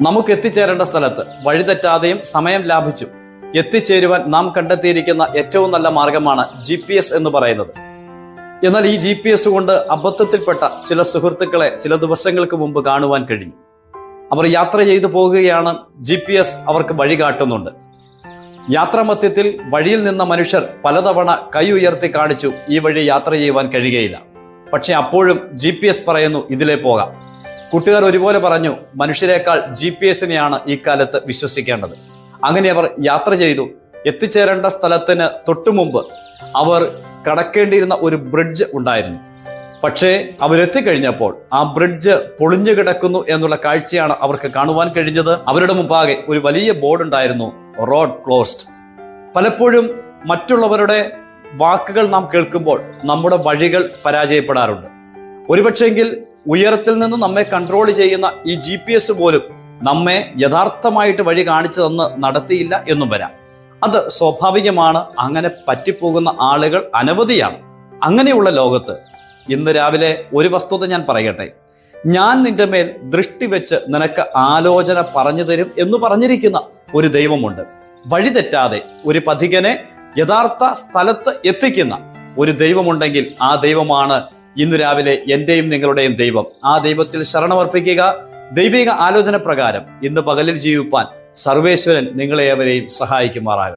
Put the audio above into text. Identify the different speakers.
Speaker 1: നമുക്ക് എത്തിച്ചേരേണ്ട സ്ഥലത്ത് വഴിതെറ്റാതെയും സമയം ലാഭിച്ചും. എത്തിച്ചേരുവാൻ നാം കണ്ടെത്തിയിരിക്കുന്ന ഏറ്റവും നല്ല മാർഗമാണ് ജി എന്ന് പറയുന്നത്. എന്നാൽ ഈ ജി പി എസ് കൊണ്ട് അബദ്ധത്തിൽപ്പെട്ട ചില സുഹൃത്തുക്കളെ ചില ദിവസങ്ങൾക്ക് മുമ്പ് കാണുവാൻ കഴിഞ്ഞു അവർ യാത്ര ചെയ്തു പോകുകയാണ് ജി പി എസ് അവർക്ക് വഴി കാട്ടുന്നുണ്ട്. യാത്രാമധ്യത്തിൽ വഴിയിൽ നിന്ന മനുഷ്യർ പലതവണ കൈ ഉയർത്തി കാണിച്ചു ഈ വഴി യാത്ര ചെയ്യുവാൻ കഴിയുകയില്ല. പക്ഷെ അപ്പോഴും ജി പറയുന്നു ഇതിലേ പോകാം. കൂട്ടുകാർ ഒരുപോലെ പറഞ്ഞു മനുഷ്യരെക്കാൾ ജി പി എസിനെയാണ് ഈ കാലത്ത് വിശ്വസിക്കേണ്ടത്. അങ്ങനെ അവർ യാത്ര ചെയ്തു. എത്തിച്ചേരേണ്ട സ്ഥലത്തിന് തൊട്ടു മുമ്പ് അവർ കടക്കേണ്ടിയിരുന്ന ഒരു ബ്രിഡ്ജ് ഉണ്ടായിരുന്നു. പക്ഷേ അവരെത്തിക്കഴിഞ്ഞപ്പോൾ ആ ബ്രിഡ്ജ് പൊളിഞ്ഞു കിടക്കുന്നു എന്നുള്ള കാഴ്ചയാണ് അവർക്ക് കാണുവാൻ കഴിഞ്ഞത്. അവരുടെ മുമ്പാകെ ഒരു വലിയ ബോർഡ് ഉണ്ടായിരുന്നു റോഡ് ക്ലോസ്ഡ്. പലപ്പോഴും മറ്റുള്ളവരുടെ വാക്കുകൾ നാം കേൾക്കുമ്പോൾ നമ്മുടെ വഴികൾ പരാജയപ്പെടാറുണ്ട്. ഒരുപക്ഷെങ്കിൽ ഉയരത്തിൽ നിന്ന് നമ്മെ കൺട്രോൾ ചെയ്യുന്ന ഈ ജി പി എസ് പോലും നമ്മെ യഥാർത്ഥമായിട്ട് വഴി കാണിച്ചു തന്ന് നടത്തിയില്ല എന്നും വരാം. അത് സ്വാഭാവികമാണ്. അങ്ങനെ പറ്റിപ്പോകുന്ന ആളുകൾ അനവധിയാണ്. അങ്ങനെയുള്ള ലോകത്ത് ഇന്ന് രാവിലെ ഒരു വസ്തുത ഞാൻ പറയട്ടെ. ഞാൻ നിന്റെ മേൽ ദൃഷ്ടി വെച്ച് നിനക്ക് ആലോചന പറഞ്ഞു തരും എന്ന് പറഞ്ഞിരിക്കുന്ന ഒരു ദൈവമുണ്ട്. വഴി തെറ്റാതെ ഒരു പഥികനെ യഥാർത്ഥ സ്ഥലത്ത് എത്തിക്കുന്ന ഒരു ദൈവമുണ്ടെങ്കിൽ ആ ദൈവമാണ് ഇന്ന് രാവിലെ എന്റെയും നിങ്ങളുടെയും ദൈവം. ആ ദൈവത്തിൽ ശരണമർപ്പിക്കുക. ദൈവിക ആലോചന പ്രകാരം ഇന്ന് പകലിൽ ജീവിപ്പാൻ സർവേശ്വരൻ നിങ്ങളെ അവരെയും സഹായിക്കുമാറാകും